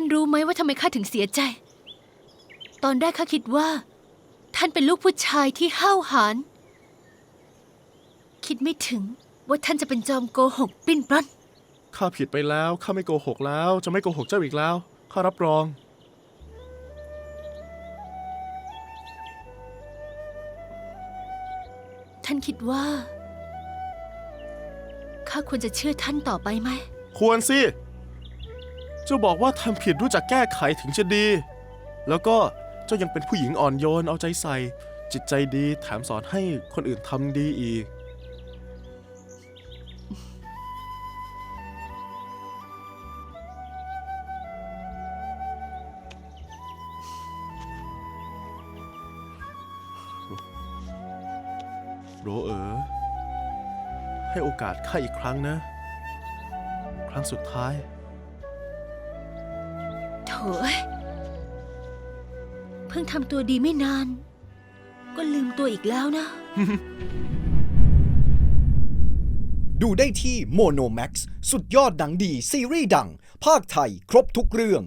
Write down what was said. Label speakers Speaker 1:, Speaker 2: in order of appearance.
Speaker 1: ท่านรู้ไหมว่าทำไมข้าถึงเสียใจ ตอนแรกข้าคิดว่า ท่านเป็นลูกผู้ชายที่ห้าวหาญ คิดไม่ถึงว่าท่านจะเป็นจอมโกหกปิ้นปล้อน
Speaker 2: ข้าผิดไปแล้วข้าไม่โกหกแล้ว จะไม่โกหกเจ้าอีกแล้วข้ารับรอง
Speaker 1: ท่านคิดว่า ข้าควรจะเชื่อท่านต่อไปไหม
Speaker 2: ควรสิ เจ้าบอกว่าทำผิดรู้จักแก้ไขถึงจะดี แล้วก็เจ้ายังเป็นผู้หญิงอ่อนโยนเอาใจใส่ จิตใจดีแถมสอนให้คนอื่นทำดีอีก โรเอ๋อให้โอกาสข้าอีกครั้งนะ ครั้งสุดท้าย
Speaker 1: ถเอ้ยเพิ่งทำตัวดีไม่นาน ก็ลืมตัวอีกแล้วนะ
Speaker 3: ดูได้ที่โมโนแม็กซ์สุดยอดหนังดีซีรีส์ดัง ภาคไทยครบทุกเรื่อง